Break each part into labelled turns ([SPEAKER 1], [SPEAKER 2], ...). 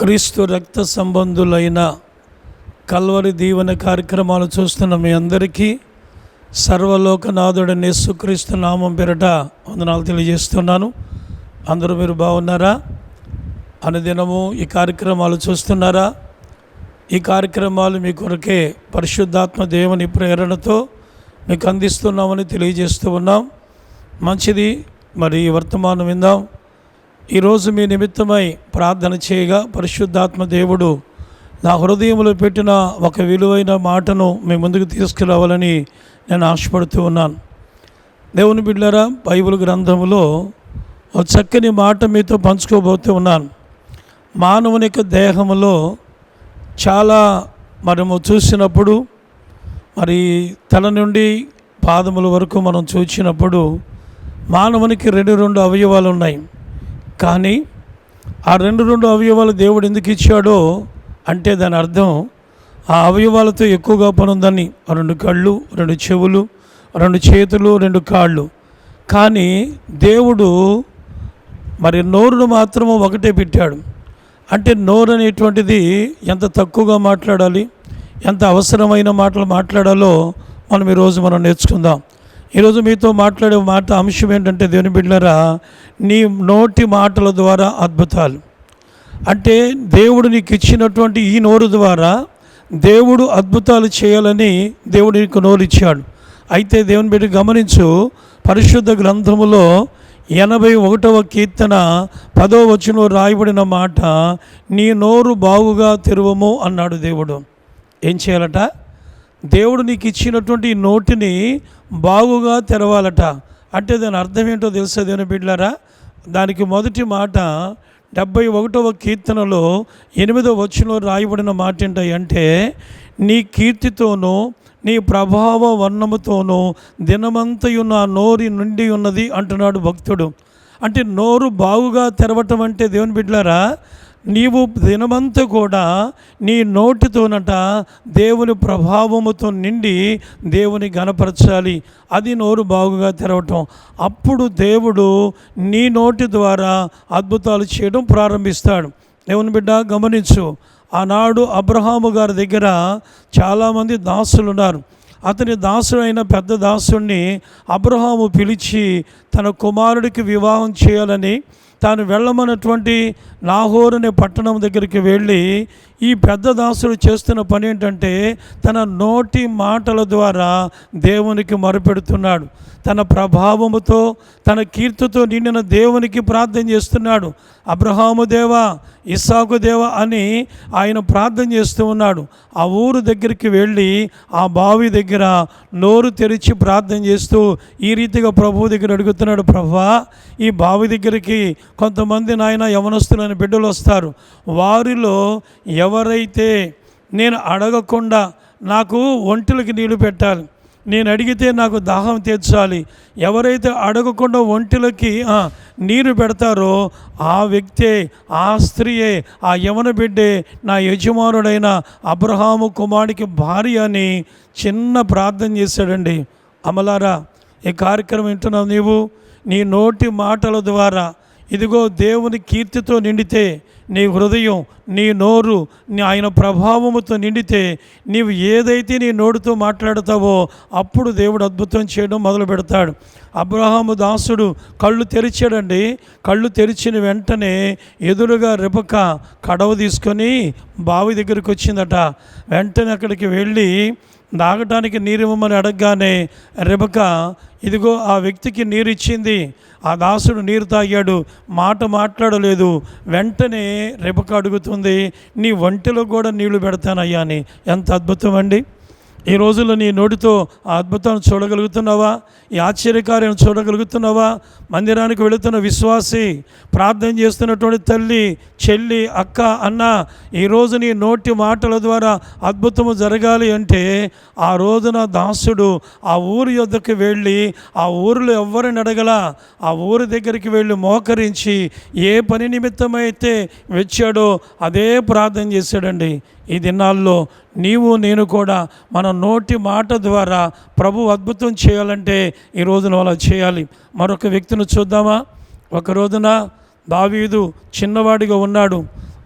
[SPEAKER 1] క్రీస్తు రక్త సంబంధులైన కల్వరి దీవెన కార్యక్రమాలు చూస్తున్న మీ అందరికీ సర్వలోకనాథుడని యేసుక్రీస్తు నామం పేరట వందనాలు తెలియజేస్తున్నాను. అందరూ మీరు బాగున్నారా? అనుదినము ఈ కార్యక్రమాలు చూస్తున్నారా? ఈ కార్యక్రమాలు మీ కొరకే పరిశుద్ధాత్మ దేవుని ప్రేరణతో మీకు అందిస్తున్నామని తెలియజేస్తూ ఉన్నాం. మంచిది. మరి వర్తమానం విందాం. ఈరోజు మీ నిమిత్తమై ప్రార్థన చేయగా పరిశుద్ధాత్మ దేవుడు నా హృదయంలో పెట్టిన ఒక విలువైన మాటను మీ ముందుకు తీసుకురావాలని నేను ఆశపడుతూ ఉన్నాను. దేవుని బిడ్డరా బైబిల్ గ్రంథములో ఒక చక్కని మాట మీతో పంచుకోబోతూ ఉన్నాను. మానవుని యొక్క దేహములో చాలా మనము చూసినప్పుడు మరి తల నుండి పాదముల వరకు మనం చూసినప్పుడు మానవునికి రెండు రెండు అవయవాలు ఉన్నాయి. కానీ ఆ రెండు రెండు అవయవాలు దేవుడు ఎందుకు ఇచ్చాడో అంటే దాని అర్థం ఆ అవయవాలతో ఎక్కువగా పని ఉందని రెండు కళ్ళు రెండు చెవులు రెండు చేతులు రెండు కాళ్ళు. కానీ దేవుడు మరి నోరును మాత్రము ఒకటే పెట్టాడు. అంటే నోరు అనేటువంటిది ఎంత తక్కువగా మాట్లాడాలి ఎంత అవసరమైన మాటలు మాట్లాడాలో మనం ఈరోజు మనం నేర్చుకుందాం. ఈరోజు మీతో మాట్లాడే మాట అంశం ఏంటంటే దేవుని బిడ్డలరా నీ నోటి మాటల ద్వారా అద్భుతాలు. అంటే దేవుడు నీకు ఇచ్చినటువంటి ఈ నోరు ద్వారా దేవుడు అద్భుతాలు చేయాలని దేవుడు నీకు నోరు ఇచ్చాడు అయితే దేవుని బిడ్డ గమనించు పరిశుద్ధ గ్రంథములో ఎనభై ఒకటవ కీర్తన పదో వచనంలో రాయబడిన మాట నీ నోరు బాగుగా తెరువము అన్నాడు దేవుడు. ఏం చేయాలట? దేవుడు నీకు ఇచ్చినటువంటి నోటిని బాగుగా తెరవాలట. అంటే దాని అర్థం ఏంటో తెలుసా దేవుని బిడ్డారా దానికి మొదటి మాట డెబ్బై ఒకటవ కీర్తనలో ఎనిమిదవ వచనంలో రాయబడిన మాట ఏంటంటే నీ కీర్తితోనూ నీ ప్రభావ వర్ణముతోనూ దినమంతయు నా నోరి నుండి ఉన్నది అంటున్నాడు భక్తుడు. అంటే నోరు బాగుగా తెరవటం అంటే దేవుని బిడ్డలారా నీవు దినమంతా కూడా నీ నోటితోనట దేవుని ప్రభావముతో నిండి దేవుని గనపరచాలి. అది నోరు బాగుగా తెరవటం. అప్పుడు దేవుడు నీ నోటి ద్వారా అద్భుతాలు చేయడం ప్రారంభిస్తాడు. దేవుని బిడ్డ గమనించు. ఆనాడు అబ్రహాము గారి దగ్గర చాలామంది దాసులు ఉన్నారు అతని దాసుడైన పెద్ద దాసుడిని అబ్రహాము పిలిచి తన కుమారుడికి వివాహం చేయాలని తాను వెళ్ళమన్నటువంటి నాహోర్ అనే పట్టణం దగ్గరికి వెళ్ళి ఈ పెద్ద దాసుడు చేస్తున్న పని ఏంటంటే తన నోటి మాటల ద్వారా దేవునికి మొరపెడుతున్నాడు. తన ప్రభావముతో తన కీర్తితో నిండిన దేవునికి ప్రార్థన చేస్తున్నాడు. అబ్రహాము దేవా ఇస్సాకు దేవా అని ఆయన ప్రార్థన చేస్తూ ఉన్నాడు. ఆ ఊరు దగ్గరికి వెళ్ళి ఆ బావి దగ్గర నోరు తెరిచి ప్రార్థన చేస్తూ ఈ రీతిగా ప్రభువు దగ్గర అడుగుతున్నాడు ప్రభా ఈ బావి దగ్గరికి కొంతమంది నాయన యవనస్తులైన బిడ్డలు వస్తారు. వారిలో ఎవరైతే నేను అడగకుండా నాకు ఒంటిలకి నీళ్ళు పెట్టాలి నేను అడిగితే నాకు దాహం తీర్చాలి ఎవరైతే అడగకుండా ఒంటిలకి నీరు పెడతారో ఆ వ్యక్తే ఆ స్త్రీయే ఆ యవన బిడ్డే నా యజమానుడైన అబ్రహాము కుమారుడికి భార్య అని చిన్న ప్రార్థన చేశాడండి. అమలారా ఈ కార్యక్రమం వింటున్నావు నీవు? నీ నోటి మాటల ద్వారా ఇదిగో దేవుని కీర్తితో నిండితే నీ హృదయం నీ నోరు నీ ఆయన ప్రభావముతో నిండితే నీవు ఏదైతే నీ నోటితో మాట్లాడతావో అప్పుడు దేవుడు అద్భుతం చేయడం మొదలు పెడతాడు. అబ్రహాము దాసుడు కళ్ళు తెరిచాడండి. కళ్ళు తెరిచిన వెంటనే ఎదురుగా రిపక కడవ తీసుకొని బావి దగ్గరికి వచ్చిందట. వెంటనే అక్కడికి వెళ్ళి తాగటానికి నీరు ఇవ్వమని అడగగానే రెబక ఇదిగో ఆ వ్యక్తికి నీరు ఇచ్చింది ఆ దాసుడు నీరు తాగాడు మాట మాట్లాడలేదు. వెంటనే రెబక అడుగుతుంది నీ ఒంటిలో కూడా నీళ్ళు పెడతానయ్యా అని ఎంత అద్భుతం అండి. ఈ రోజుల్లో నీ నోటితో ఆ అద్భుతాన్ని చూడగలుగుతున్నావా? ఈ ఆశ్చర్యకార్యం చూడగలుగుతున్నావా? మందిరానికి వెళుతున్న విశ్వాసి ప్రార్థన చేస్తున్నటువంటి తల్లి చెల్లి అక్క అన్న ఈరోజు నీ నోటి మాటల ద్వారా అద్భుతము జరగాలి అంటే ఆ రోజున దాసుడు ఆ ఊరి యొద్దకు వెళ్ళి ఆ ఊరిలో ఎవరిని అడగల ఆ ఊరి దగ్గరికి వెళ్ళి మోకరించి ఏ పని నిమిత్తమైతే వచ్చాడో అదే ప్రార్థన చేశాడండి. ఈ దినాల్లో నీవు నేను కూడా మన నోటి మాట ద్వారా ప్రభు అద్భుతం చేయాలంటే ఈ రోజున అలా చేయాలి. మరొక వ్యక్తిని చూద్దామా? ఒక రోజున దావీదు చిన్నవాడిగా ఉన్నాడు.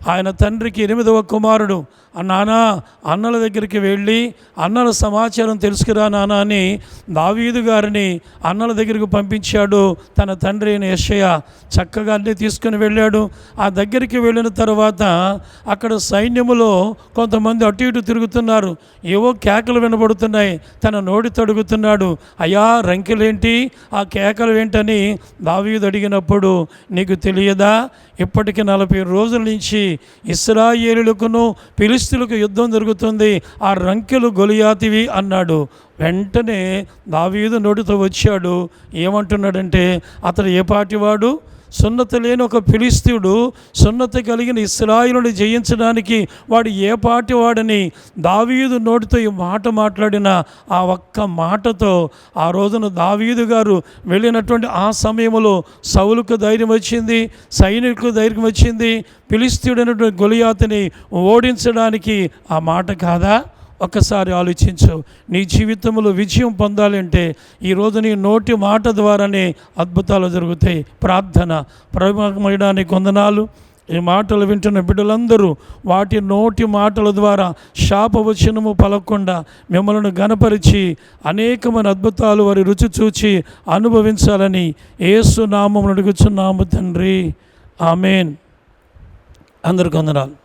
[SPEAKER 1] ఆయన తండ్రికి ఎనిమిదవ కుమారుడు. ఆ అన్నల దగ్గరికి వెళ్ళి అన్నల సమాచారం తెలుసుకురా నానా అని దావీదు గారిని అన్నల దగ్గరికి పంపించాడు. తన తండ్రి అయిన యశయ చక్కగా అన్నీ తీసుకుని వెళ్ళాడు. ఆ దగ్గరికి వెళ్ళిన తర్వాత అక్కడ సైన్యములో కొంతమంది అటు ఇటు తిరుగుతున్నారు. ఏవో కేకలు వినబడుతున్నాయి. తన నోటి తడుగుతున్నాడు. అయ్యా రంకెలేంటి? ఆ కేకలు ఏంటని? దావీదు అడిగినప్పుడు నీకు తెలియదా? ఇప్పటికి నలభై రోజుల నుంచి ఇస్రాయేలులకును ఫిలిస్తీన్లకు యుద్ధం జరుగుతుంది ఆ రంకెలు గొలియాతివి అన్నాడు. వెంటనే దావీదు నోటితో వచ్చాడు. ఏమంటున్నాడంటే అతడు ఏ పాటివాడు? సున్నతి లేని ఒక ఫిలిస్తీయుడు సున్నతి కలిగిన ఇస్రాయిలుని జయించడానికి వాడు ఏ పాటి వాడని దావీదు నోటితో ఈ మాట మాట్లాడిన ఆ ఒక్క మాటతో ఆ రోజున దావీదు గారు వెళ్ళినటువంటి ఆ సమయంలో సౌలుకు ధైర్యం వచ్చింది సైనికులకు ధైర్యం వచ్చింది ఫిలిస్తీయుడైనటువంటి గొలియాతుని ఓడించడానికి ఆ మాట కాదా? ఒక్కసారి ఆలోచించు. నీ జీవితంలో విజయం పొందాలంటే ఈరోజు నీ నోటి మాట ద్వారానే అద్భుతాలు జరుగుతాయి. ప్రార్థన. ప్రభావమైనానికి వందనాలు. ఈ మాటలు వింటున్న బిడ్డలందరూ వాటి నోటి మాటల ద్వారా శాపవచనము పలకుండా మిమ్మల్ని గనపరిచి అనేకమైన అద్భుతాలు వారి రుచి చూచి అనుభవించాలని ఏసు నామం అడుగుచున్నాము తండ్రి. ఆమెన్. అందరికి వందనాలు.